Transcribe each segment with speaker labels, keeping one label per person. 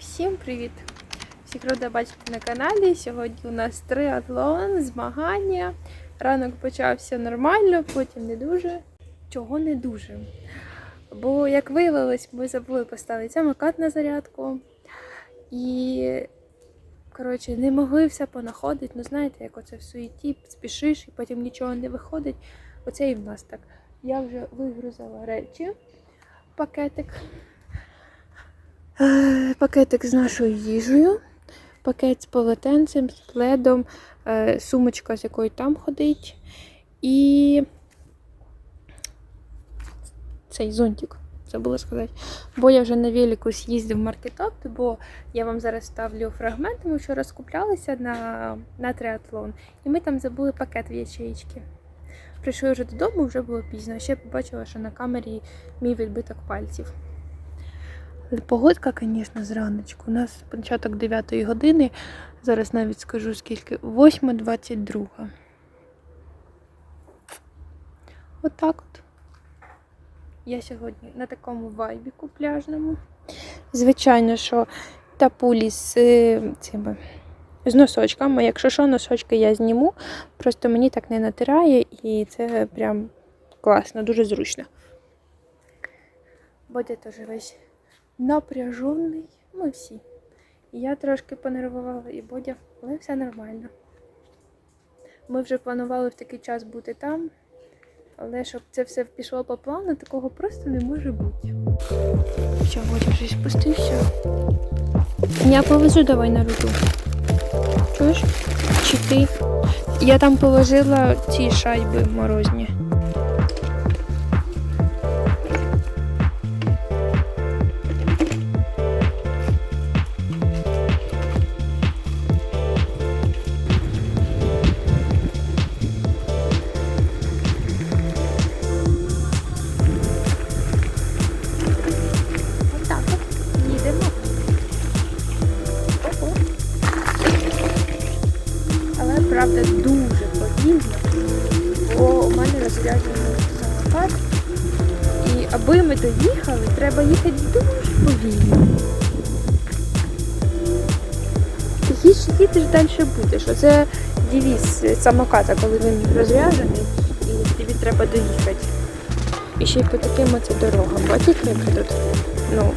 Speaker 1: Всім привіт! Всіх рада бачити на каналі. Сьогодні у нас триатлон, змагання. Ранок почався нормально, потім не дуже. Чого не дуже? Бо, як виявилось, ми забули поставити самокат на зарядку. І, коротше, не могли все понаходити. Ну, знаєте, як оце в суеті, спішиш і потім нічого не виходить. Оце і в нас так. Я вже вигрузила речі, пакетик. Е, Пакетик з нашою їжею, пакет з полотенцем, з пледом, е, сумочка, з якою там ходить, і цей зонтик, забула сказати. Бо я вже на велику з'їздив в маркетоп, бо я вам зараз ставлю фрагменти. Ми вчора скуплялися на, на триатлон, і ми там забули пакет в ячеїчки. Прийшли вже додому, вже було пізно. Ще побачила, що на камері мій відбиток пальців. Погодка, звісно, зраночку. У нас початок 9 години. Зараз навіть скажу скільки. 8.22. Отак от. Я сьогодні на такому вайбіку пляжному. Звичайно, що тапулі з е, цими. З носочками. Якщо що, носочки я зніму. Просто мені так не натирає і це прям класно, дуже зручно. Бодя теж весь напряжений. Ми всі. Я трошки понервувала і Бодя, але все нормально. Ми вже планували в такий час бути там, але щоб це все пішло по плану, такого просто не може бути. Все, Бодя вже спустився. Я повезу давай на руку. Чуєш? Чи ти? Я там положила ці шайби морозні. Ти їдеш, їдеш далі будеш. Оце девіз самоката, коли він розряджений, і тобі треба доїхати. І ще й по таким оце дорогам. Бачите, як тут? Ну,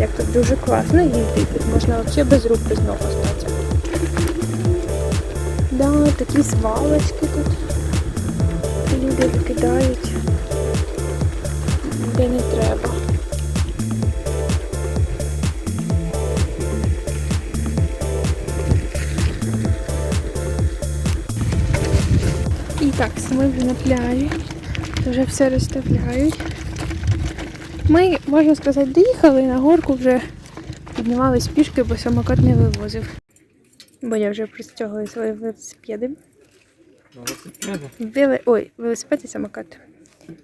Speaker 1: як тут дуже класно їздити. Можна взагалі без рук, без ног остатися. Да, такі свалочки тут. Люди викидають. Де не треба. Так, ми вже на пляжі. Вже все розставляють. Ми, можна сказати, доїхали на горку вже піднімались пішки, бо самокат не вивозив. Бо я вже пристягую свої велосипеди. Веле... Ой, велосипед і самокат.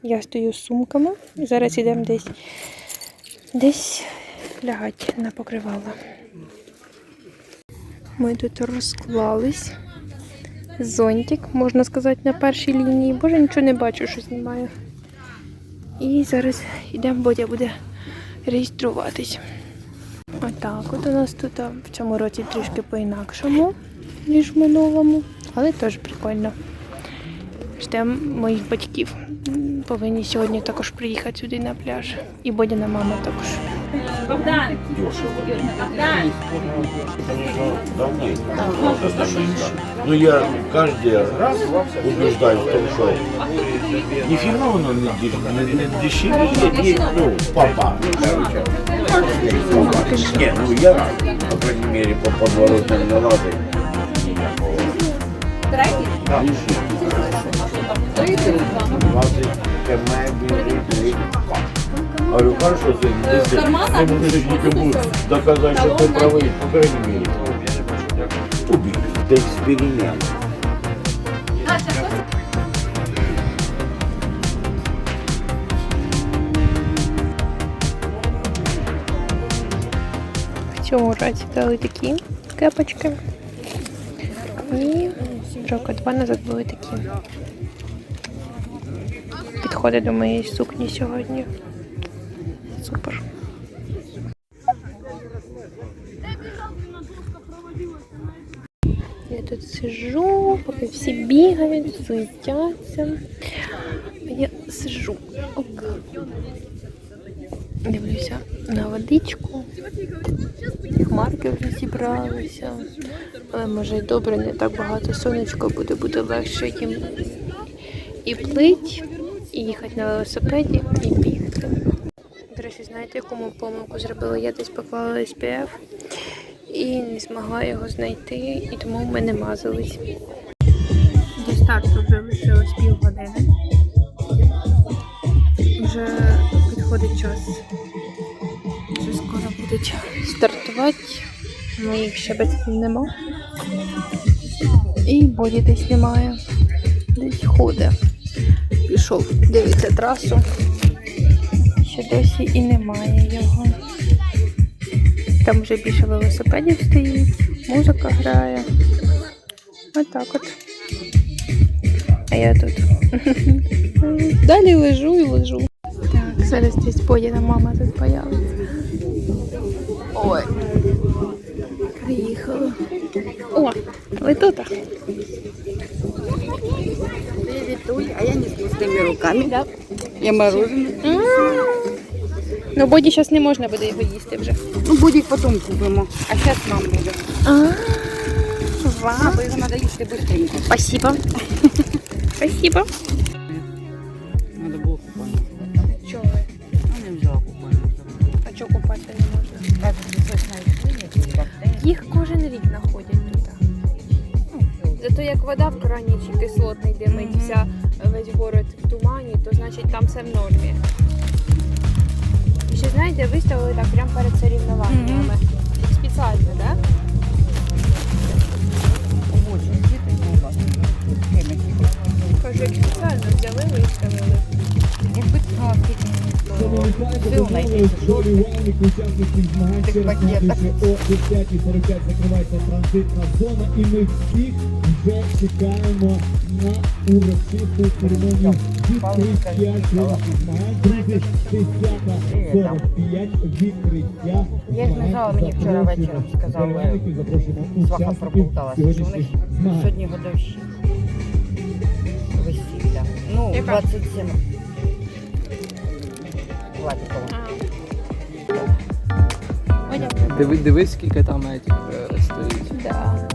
Speaker 1: Я стою з сумками. Зараз йдемо десь десь лягати на покривало. Ми тут розклались. Зонтик, можна сказати, на першій лінії. Боже, нічого не бачу, що знімаю. І зараз йдемо, Бодя буде реєструватись. Отак, от у нас тут в цьому році трішки по-інакшому, ніж в минулому, але теж прикольно. Ждемо моїх батьків. Повинні сьогодні також приїхати сюди на пляж. І Бодяна мама також.
Speaker 2: Богдан! Богдан!
Speaker 3: Ну я каждый раз убеждаюсь в том, что нифига оно не, деш- не, не дешевеет, и, ну, папа. Не, ну я, по крайней мере, по подворотным налазам. Да. 20 км бежит, Говорю, хорошо, сын, если ты будешь никому доказать, что ты правый, по крайней мере, убей. Это эксперимент.
Speaker 1: В цьому році дали такі кепочки. І року два назад були такі. Підходить до моєї сукні сьогодні. Всі бігають, суетяться. Я сижу. Ок. Дивлюся на водичку. Хмарки вже зібралися. Але може й добре, не так багато сонечка буде, буде легше їм і плить, і їхати на велосипеді, і бігти. До речі, знаєте, яку ми помилку зробила? Я десь поклала SPF і не змогла його знайти, і тому в мене мазались. Старту вже лишилось півгодини. Вже підходить час. Вже скоро будуть стартувати. Моїх ще батьків нема. І боді десь немає. Десь ходить. Пішов, дивиться трасу. Ще досі і немає його. Там вже більше велосипедів стоїть, музика грає. Отак от. А я тут. Далі лежу і лежу. Так, зараз десь Бодіна мама тут появиться. Ой. Приїхала. О, ви тут?
Speaker 2: Привітуй, а я не з пустими руками.
Speaker 1: Да.
Speaker 2: Я мороженое.
Speaker 1: Ну, Боді зараз не можна буде його їсти вже.
Speaker 2: Ну, будь потім купимо. А зараз нам буде.
Speaker 1: А,
Speaker 2: А,
Speaker 1: вау.
Speaker 2: його треба їсти швидко.
Speaker 1: Спасибо. Спасибо.
Speaker 2: Надо було купати.
Speaker 1: Чого?
Speaker 2: А не взяла купати.
Speaker 1: А чого купати не можна?
Speaker 2: Якісь
Speaker 1: Їх кожен рік знаходять тут. Зато як вода в крані чи кислотний димить вся весь город в тумані, то значить там все в нормі. І ще знаєте, виставили так прямо перед соревнованнями. Спеціально, так? Да?
Speaker 2: Очень діти було.
Speaker 1: Кажу, як спеціально взяли, виставили.
Speaker 2: Якби. Сил Тих пакетах.
Speaker 4: о 10.45 закривається транзитна зона, і ми всіх вже чекаємо на урочисту церемонію відкриття сьогоднішніх змагань. Друзі, 10.45 відкриття
Speaker 2: Я ж не мені вчора вечором сказали, Сваха проболталася, що у них сьогодні годовщина. Весілля. Ну,
Speaker 1: Яка?
Speaker 2: 27. Владикова.
Speaker 5: Диви, дивись, скільки там этих е, стоїть
Speaker 1: Да.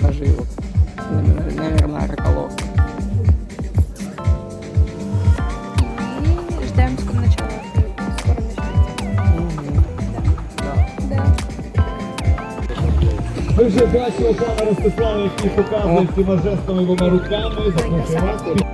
Speaker 5: наживок. Наверное, раколов.
Speaker 1: І ждемо скоро начала. Скоро. Да.
Speaker 4: Вже бачимо пана Ростислава, який показує всіма жестами двома руками. Запрошую вас.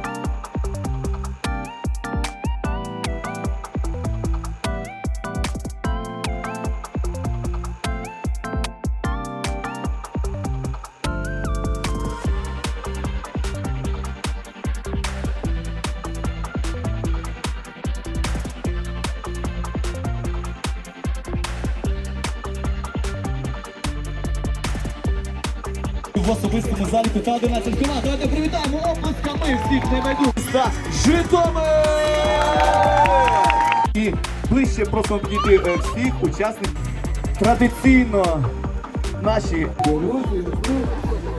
Speaker 4: В особистому залі та 11 команд. Давайте привітаємо оплесками всіх небайдужих та Житомир! І ближче просимо підійти е, всіх учасників. Традиційно наші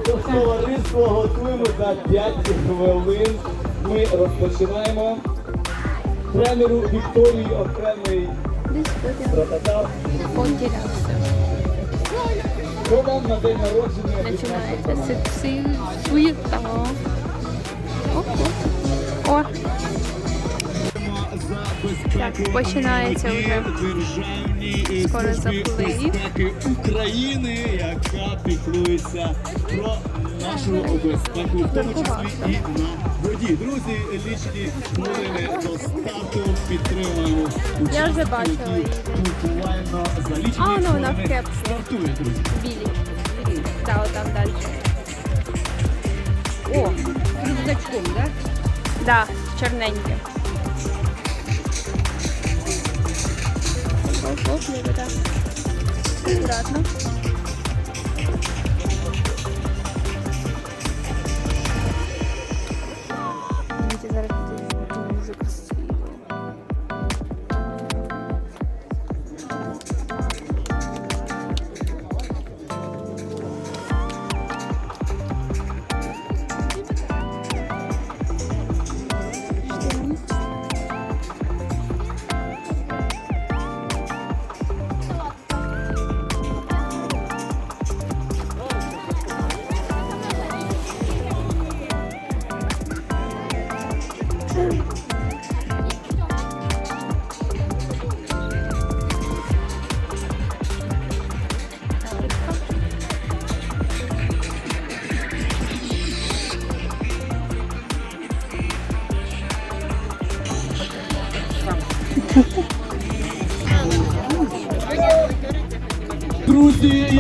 Speaker 4: товариство готуємо за 5 хвилин. Ми розпочинаємо. Тренеру Вікторії окремий протокол.
Speaker 1: Починається
Speaker 4: нашої команди?
Speaker 1: си- суєта. О, о. О, Так, починається вже скоро заплив.
Speaker 4: України, яка піклується про нашу безпеку, в тому числі і на воді. Друзі, лічені хвилини до старту підтримуємо
Speaker 1: Я вже бачила
Speaker 4: які буквально за лічені
Speaker 1: А, ну, вона в
Speaker 4: хвилини
Speaker 1: кепці.
Speaker 4: стартує, друзі.
Speaker 1: білі. Так, от там далі.
Speaker 2: О, з рюкзачком, да?
Speaker 1: Да, чорненьке. Аккуратно.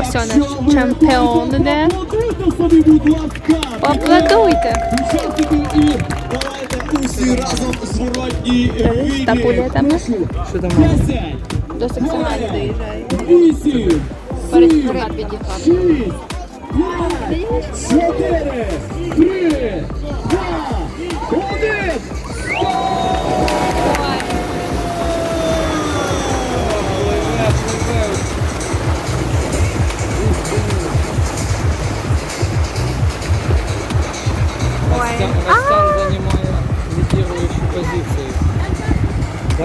Speaker 1: Все, наш чемпіон іде.
Speaker 4: Давайте усі разом зворотній війні.
Speaker 1: Табулетами.
Speaker 5: Що там?
Speaker 1: До сексуальної доїжджає.
Speaker 4: 8,
Speaker 1: Перед
Speaker 4: 7,
Speaker 1: вперед під'їхав.
Speaker 4: 6, 5, 4,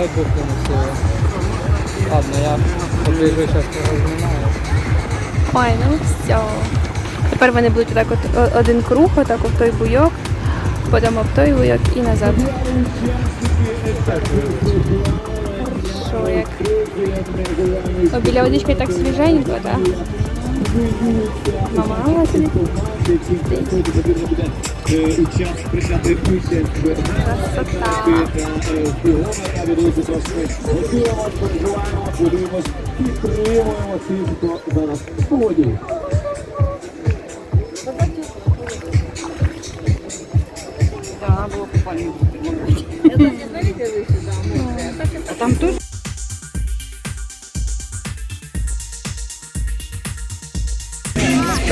Speaker 5: Дай бог ему. Ладно, я побежу сейчас поразминаю.
Speaker 1: Ой, ну все. Тепер вони будуть отак от один круг, отак в той буйок, потім в той буйок і назад. Що як? О, біля водички так свіженько, так? Мама собі.
Speaker 4: Час прийняти участь в
Speaker 1: Красота.
Speaker 4: Друзі, трошки готуємо, переживаємо, подивимось, підтримуємо тих, хто зараз у воді.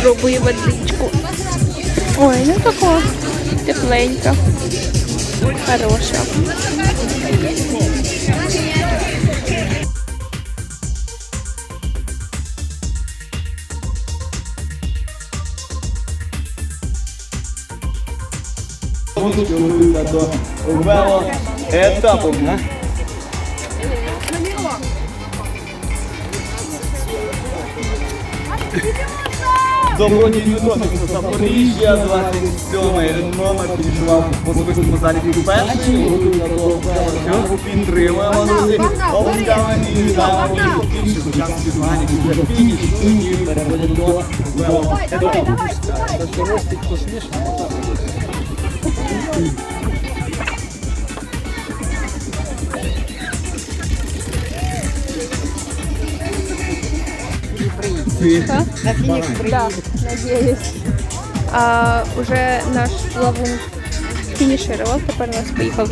Speaker 1: Спробую водичку. Ой, ну тако тепленька. Хороша.
Speaker 4: до вело етапу. Добродій Запоріжжя, 27 номер. Підійшов в особистому залі перший. Що? Підтримуємо, друзі. Обласками і вітаємо учасників змагань, які вже фініш і переходять до вело етапу.
Speaker 1: Да, надеюсь. А, уже наш плавун фініширував, тепер у нас поїхав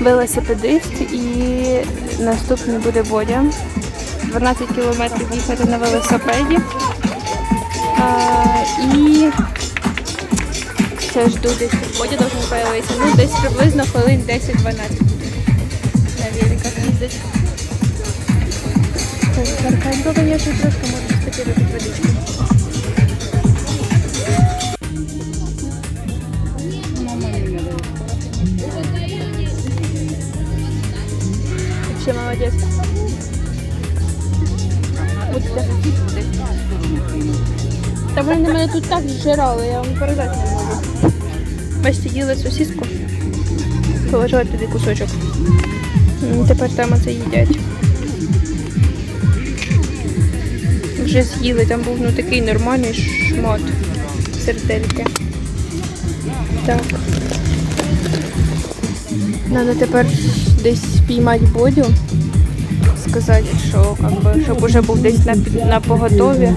Speaker 1: велосипедист і наступний буде Бодя. 12 кілометрів їхати на велосипеді. А, і це жду десь Бодя должен появитися. Ну, десь приблизно хвилин 10-12 на великах їздить. Жаркенько, звісно, трошки можна спити до. Вообще молодец. От це. Та вони мене тут так зжирали, я вам передати не можу. Бачите, їли сосиску. Положила туди кусочок. М, Тепер там оце їдять. Вже з'їли, там був ну такий нормальний шмат сердельки. Так. Надо тепер десь спіймати бодю. Сказати, що би, щоб уже був десь на, на поготові.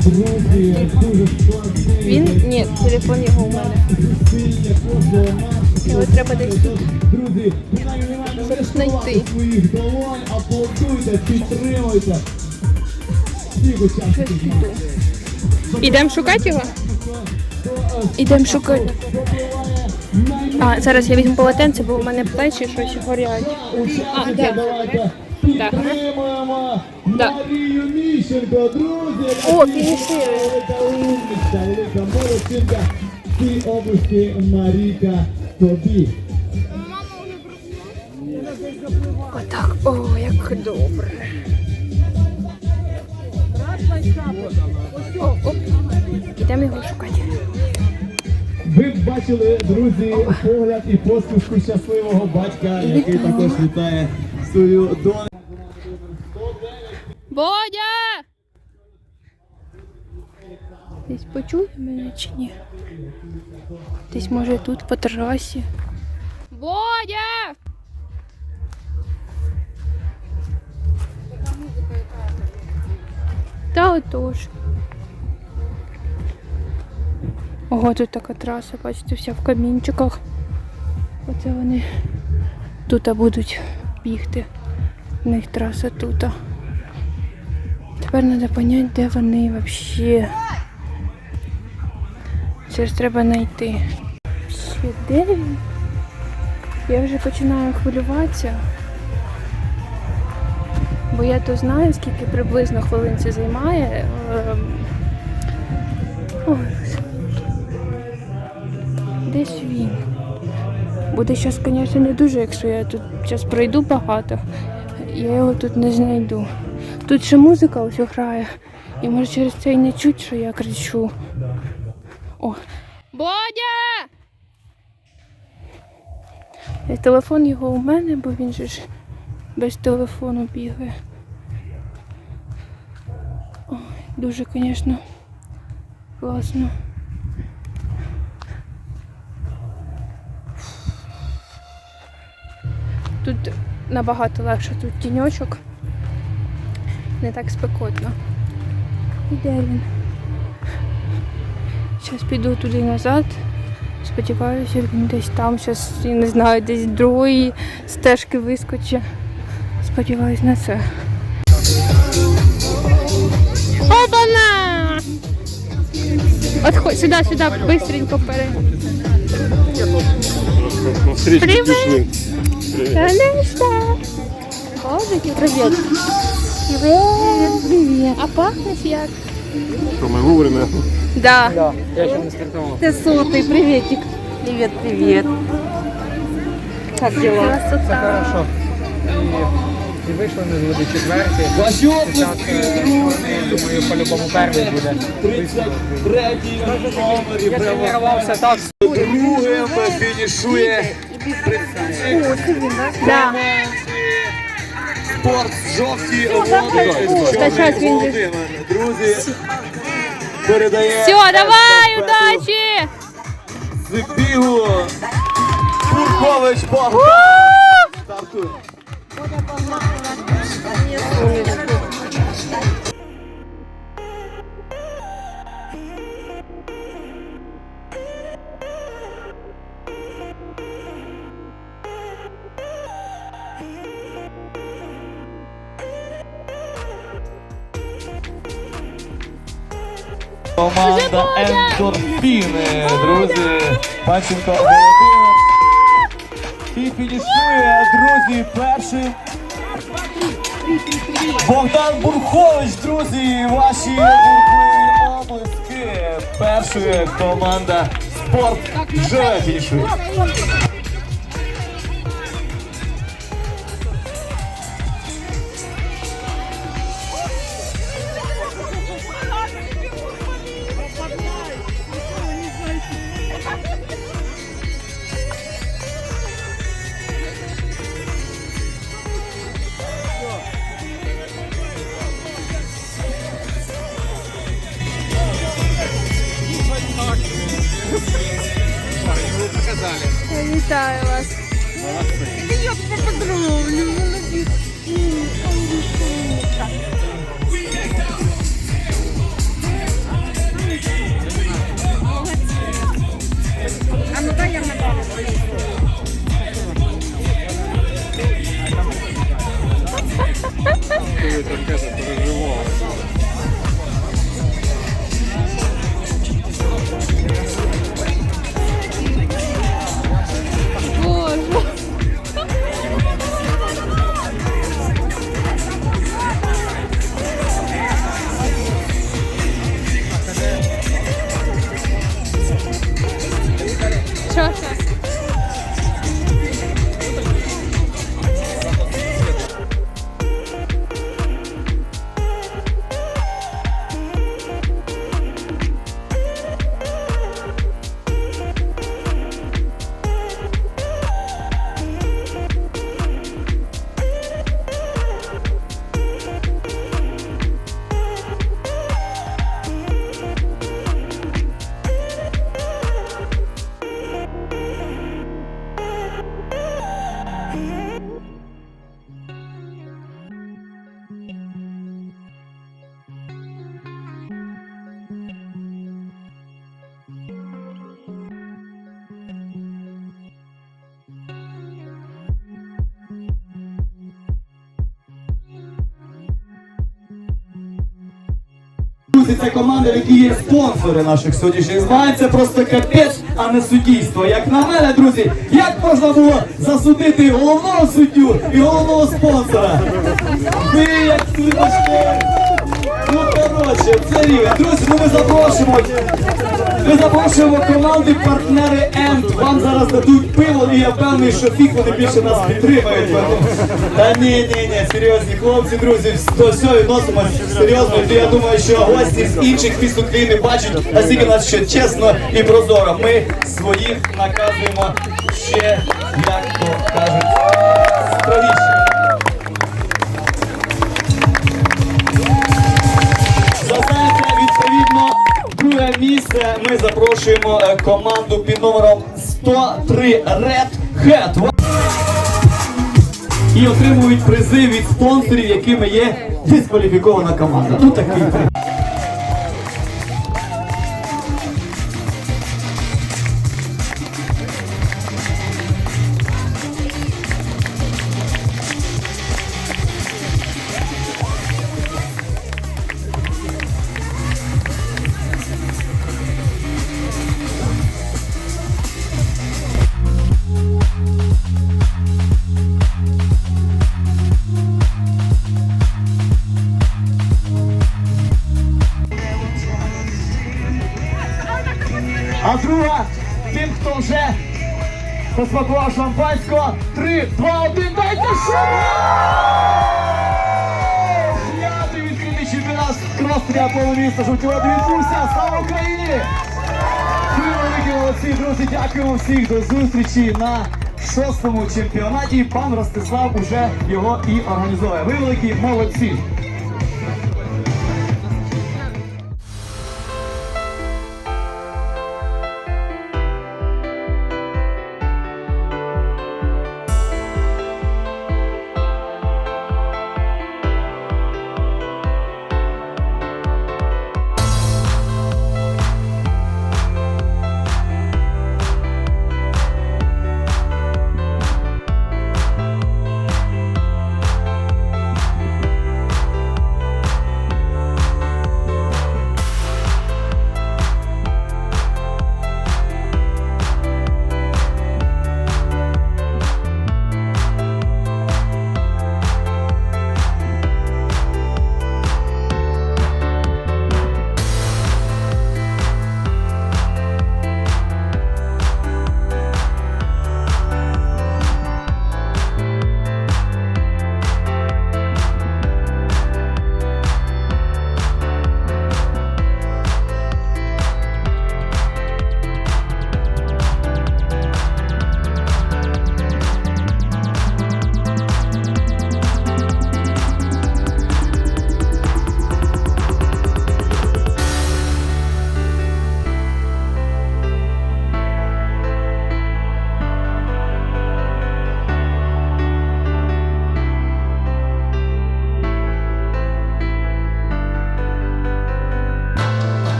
Speaker 1: Він? Ні, телефон його у мене. Його треба десь тут
Speaker 4: Друзі,
Speaker 1: знайти. Ідемо шукати його? Ідемо шукати. А, зараз я візьму полотенце, бо в мене плечі щось горять. А. Да.
Speaker 4: Міщенко, друзі.
Speaker 1: О, фініширує.
Speaker 4: Області Маріка тобі.
Speaker 1: Отак. О, як добре. Оп. Ідемо його шукати.
Speaker 4: Ви б бачили, друзі, погляд і посмішку щасливого батька, який також вітає свою доню.
Speaker 1: Бодя! Десь почує мене чи ні? Десь може тут по терасі. Бодя! Та отож. Ого, тут така траса, бачите, вся в камінчиках. Оце вони тут будуть бігти. У них траса тут. Тепер треба зрозуміти, де вони взагалі. Це ж треба знайти. Ще де він? Я вже починаю хвилюватися. Бо я то знаю, скільки приблизно хвилин це займає. Ем, Ой, десь він. Буде зараз, звісно, не дуже, якщо я тут зараз пройду багато. Я його тут не знайду. Тут ще музика ось грає. І може через це й не чуть, що я кричу. О. Бодя! Е, Телефон його у мене, бо він же ж без телефону бігає. Ой, дуже, звісно, класно. Тут набагато легше, тут тіньочок. Не так спекотно. І де він? Зараз піду туди назад. Сподіваюся, він десь там. Зараз, я не знаю, десь другої стежки вискочить. Сподіваюсь на це. Опана! От хо- сюди, сюди, бистренько пере. Привет! Конечно! Ходики, привіт. Привіт. Привіт. А пахнеш як?
Speaker 3: Що ми вовремя?
Speaker 1: Да.
Speaker 5: Да, я ще не стартував.
Speaker 2: Ты сотый, приветик. Привет, привет. Как дела?
Speaker 5: Все хорошо. І, і вийшли ми з води четверті. Думаю, по-любому перший буде.
Speaker 4: 33 номер і
Speaker 5: Я тренувався так.
Speaker 4: другим фінішує
Speaker 1: Да.
Speaker 4: спорт жовті води.
Speaker 1: Та щас він же-
Speaker 4: Друзі, передає
Speaker 1: Все, давай, удачі!
Speaker 4: з бігу Буркович Богдан. Стартує. Команда Ендорфіни, друзі. Панченко Володимир. І фінішує, друзі, першим. Богдан Бурхович, друзі, ваші бурхливі облиски. Першою команда спорт вже фінішує. Друзі, це команда, в є спонсори наших сьогоднішніх змагань. Це просто капець, а не суддійство. Як на мене, друзі, як можна було засудити головного суддю і головного спонсора? Ви як судочки. Ну коротше, це рівень. Друзі, ну ми запрошуємо. Ми запрошуємо команди партнери Енд. Вам зараз дадуть пиво, і я впевнений, що фіг вони більше нас підтримають. Та ні, ні, ні, серйозні хлопці, друзі, до всього відносимося серйозно. І я думаю, що гості з інших міст України бачать, наскільки нас ще чесно і прозоро. Ми своїх наказуємо ще, як то кажуть, строгіше. Зазнаєте, відповідно, друге місце ми запрошуємо е, команду під номером 103 Red Hat. І отримують призи від спонсорів, якими є дискваліфікована команда. Ну такий. Посмакував шампанського. Три, два, один, дайте шуму! П'ятий відкритий чемпіонат крос триатлону міста Жовтіводи відбувся. Слава Україні! Ви великі молодці, друзі, дякуємо всіх до зустрічі на шостому чемпіонаті. Пан Ростислав уже його і організовує. Ви великі молодці!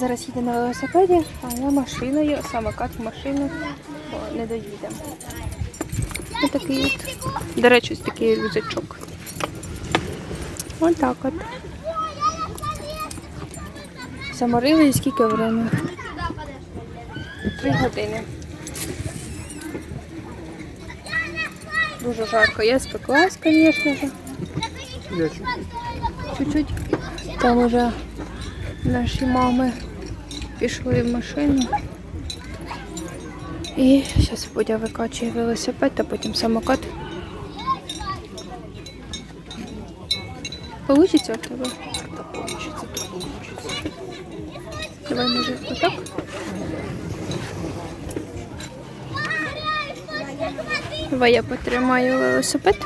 Speaker 1: Зараз їде на велосипеді, а я машиною, самокат в машину, бо не доїдемо. Ось такий от. До речі, ось такий рюкзачок. Ось так от. Заморили і скільки времени? Три години. Дуже жарко. Я спеклась, звісно ж. Чуть-чуть. Там уже наші мами пішли в машину. І зараз Бодя викачує велосипед, а потім самокат. Получиться в тебе? Давай, може, отак? Давай я потримаю велосипед.